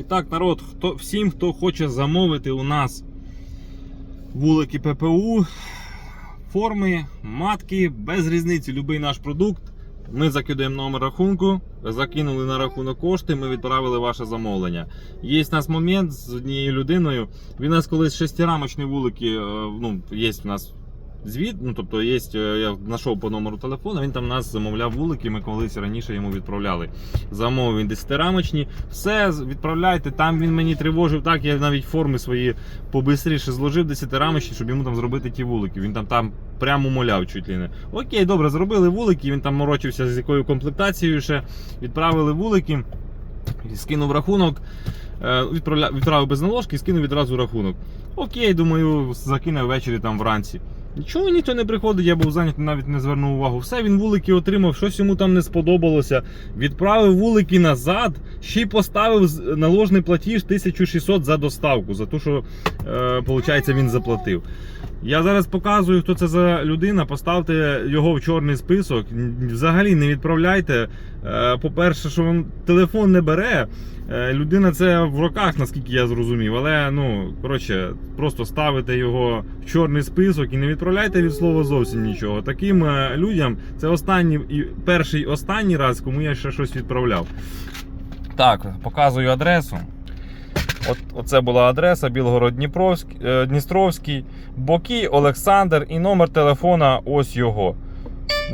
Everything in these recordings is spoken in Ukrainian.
І так, народ, хто, всім, хто хоче замовити у нас вулики ППУ, форми, матки, без різниці, будь-який наш продукт. Ми закидаємо номер рахунку, закинули на рахунок кошти, ми відправили ваше замовлення. Є у нас момент з однією людиною. Він у нас колись шестирамочні вулики, е, ну, є в нас звіт, ну тобто є, е, я знайшов по номеру телефону, він там нас замовляв вулики, ми колись раніше йому відправляли. Замовив він десятирамочні. Все, відправляйте. Там він мені тривожив так, я навіть форми свої побистріше зложив десятирамочні, щоб йому там зробити ті вулики. Він там там прямо моляв чуть ли не. Окей, добре, зробили вулики, він там морочився з якою комплектацією ще. Відправили вулики, скинув рахунок. е, Відправив без наложки і скинув відразу рахунок. Окей, думаю, закине ввечері там вранці. Нічого ніхто не приходить, я був зайнятий, навіть не звернув увагу. Все, він вулики отримав, щось йому там не сподобалося. Відправив вулики назад, ще й поставив наложний платіж 1600 за доставку, за те, що е, він заплатив. Я зараз показую, хто це за людина. Поставте його в чорний список. Взагалі не відправляйте. Е, По-перше, що вам телефон не бере. Е, Людина це в руках, наскільки я зрозумів. Але ну коротше, просто ставите його в чорний список і не відправляйте від слова зовсім нічого. Таким е, людям це останній і перший останній раз, кому я ще щось відправляв. Так, показую адресу. От, оце була адреса Білгород е, Дністровський, Боки, Олександр і номер телефона ось його.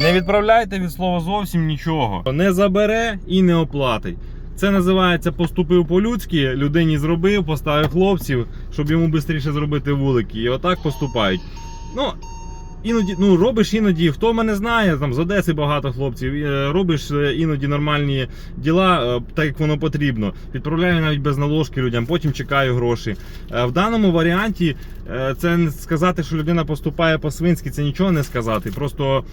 Не відправляйте від слова зовсім нічого. Не забере і не оплатить. Це називається поступив по-людськи, людині зробив, поставив хлопців, щоб йому швидше зробити вулики. І отак поступають. Ну, іноді, ну, робиш іноді, хто мене знає, там з Одеси багато хлопців, е, робиш е, іноді нормальні діла, е, так як воно потрібно. Відправляю навіть без наложки людям, потім чекаю гроші. В даному варіанті це не сказати, що людина поступає по-свинськи, це нічого не сказати. Просто.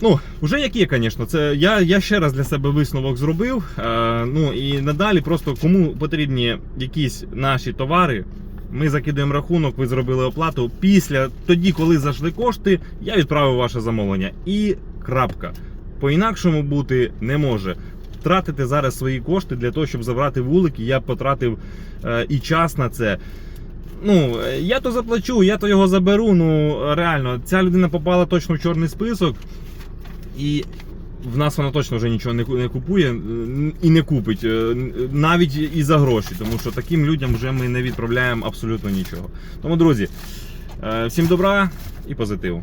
Ну, вже як є, звісно. Це я, я ще раз для себе висновок зробив. Ну і надалі просто кому потрібні якісь наші товари. Ми закидаємо рахунок, ви зробили оплату. Після тоді, коли зайшли кошти, я відправив ваше замовлення. І крапка. По-інакшому бути не може. Тратити зараз свої кошти для того, щоб забрати вулики. Я потратив е, і час на це. Ну, е, я то заплачу, я то його заберу. Ну реально, ця людина попала точно в чорний список. І в нас вона точно вже нічого не купує і не купить, е, навіть і за гроші, тому що таким людям вже ми не відправляємо абсолютно нічого. Тому, друзі, е, всім добра і позитиву.